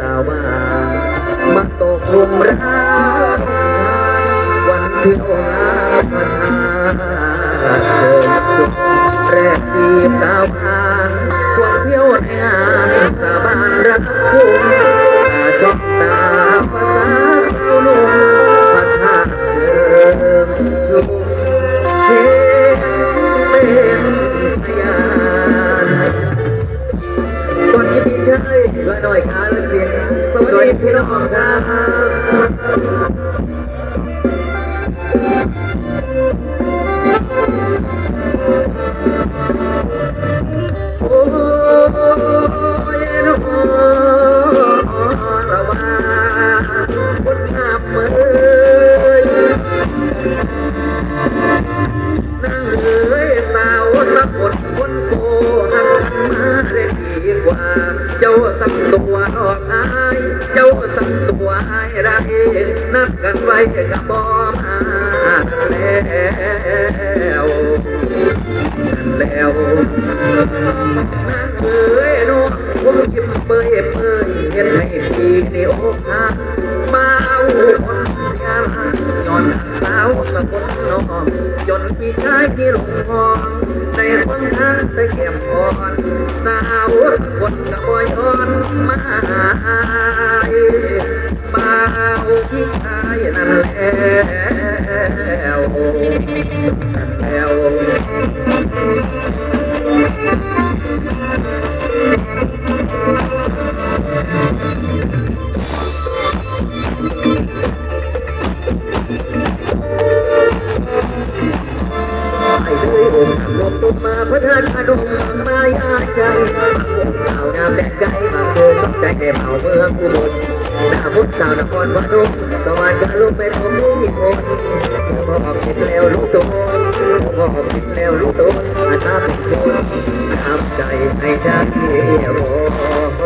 ตาว่ามาตกลุมรักวันที่โองานพันหาเชิญชมแรกจีบดาวพานควงเที่ยวในงานสาบานรักคุณ Yeah. กันไว้กับบอมาแล้วนั่นแล้วนางเอ๋ยน้องผมยิ้มเปยเปยเห็นให้พี่นี่อกหักมาเอาคนเสียหลักย้อนสาวสะกดน้องจนพี่ชายที่หลงห้องในคนทางตะเก็บอ่อนสาวสะกดกะบย้อนมา พระทานพนมมายาใจสาวงามแดนไกลมาเดินใจแห่เมาเมืองอุบลหน้าพุทธสาวนครพนมสวรรค์ก็ลงเป็นผมรู้อีกคนพ่อคิดแล้วรู้ตัวพอคิดแล้วรู้ตัวอันน่าเป็นคนทำใจให้ได้โอ้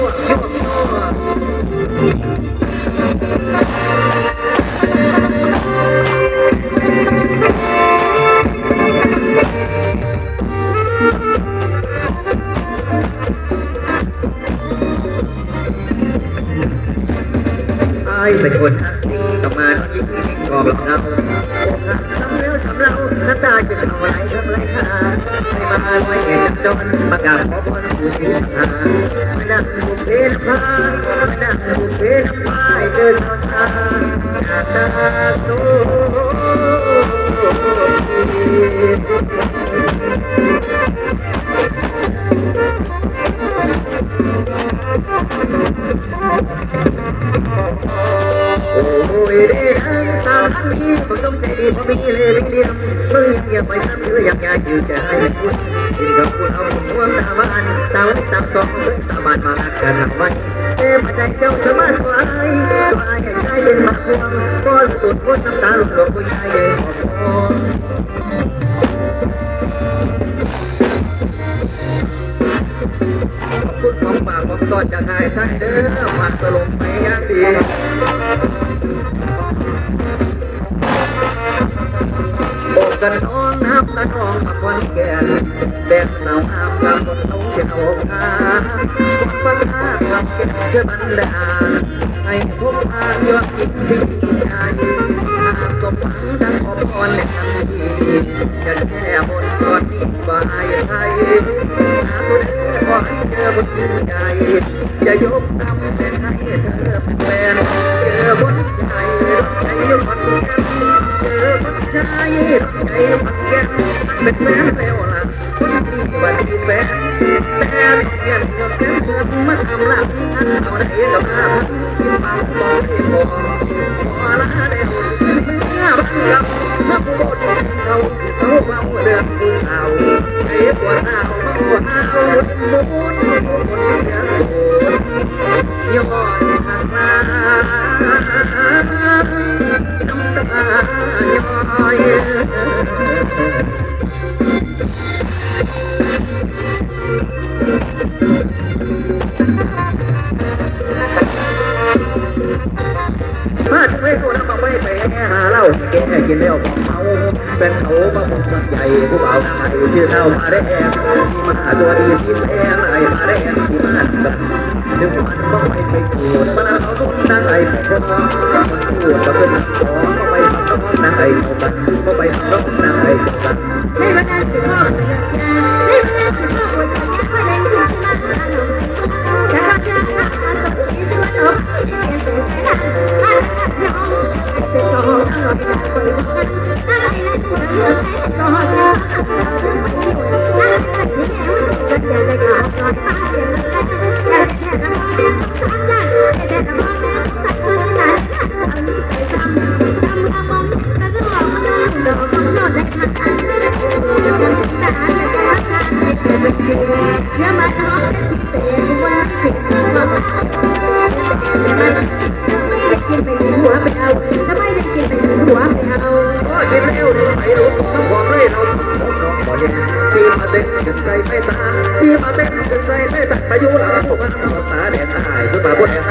ต่อมาน้องยิ้มยิ้มกอบเราอกหักซ้ำแล้วซ้ำเราน้ำตาจะเอาไหลทำไรค่ะไม่มาไม่เห็นจนประกาศขอพรผู้ที่สังหามานั่งบุพเพนพามานั่งบุพเพนพายเจอสาวสาวหน้าตาสวย ผมต้องใจดีเพราะไมีเล่ห์เลี่ยมเมื่อยังยังไปทำเธออยากอยากอยู่จะให้คุณที่กับคุณเอาหัวตาบ้านสาวสามสองเคยสาบานมารักกันหนักไว้เต็มใจเจ้าสมาธิไว้ตัวอายให้ชายเป็นหมักพวงก็ตุดพ้นน้ำตาหลงหลงผู้ชายเองขอขอบคุณของฝากของตอนจากไทยท่านเด้อฝากสลบไปย่างดี กกันน้องน้ำตาน้องมาควันแก่แบกสาวหามกับคนเขาเขียนโอกาคนฟังหาทำเก็บเชื่อบันดาลให้พบทางยอดจิตที่ใจหากสมหวังดังขอพรในทันทีจะแค่บนก่อนนี้บ่ให้ไทยหาตัวเองขอให้เจอบนยิ่งใจจะยกตำเป็นให้เธอเป็นแฟนเจอบน มาดไม่รู้นะมาไม่ไปแง่หาเล่าเกกินเลี้ยวของเมาเป็นเขาบะผมมันใหญ่ผู้บ่าวไทยชื่อเท่ามาได้แอนมาตัวดีที่แสนไอมาได้แอนที่มาดันถึงมันก็ไปไปขูดมัเอาทุกนางไอไปพร้อมมันขูดก็ขึ้นขอก็ไปทำนางไอเท่ากันก็ไปทำนางไอเท่ากันให้มานได้ถึงว่า เย็นคือมาเต้นกันใจไม่ตาคือมาเต้นกันใจไม่ตาอายุหลังผมมาตาแดดตายคืมาบนหา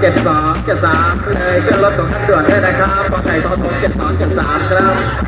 เจ็ดสองเจ็ดสามเลยขึ้นรถของท่านด่วนด้วยนะครับพอไก่ทอทงเจ็ดสองเจ็ดสามครับ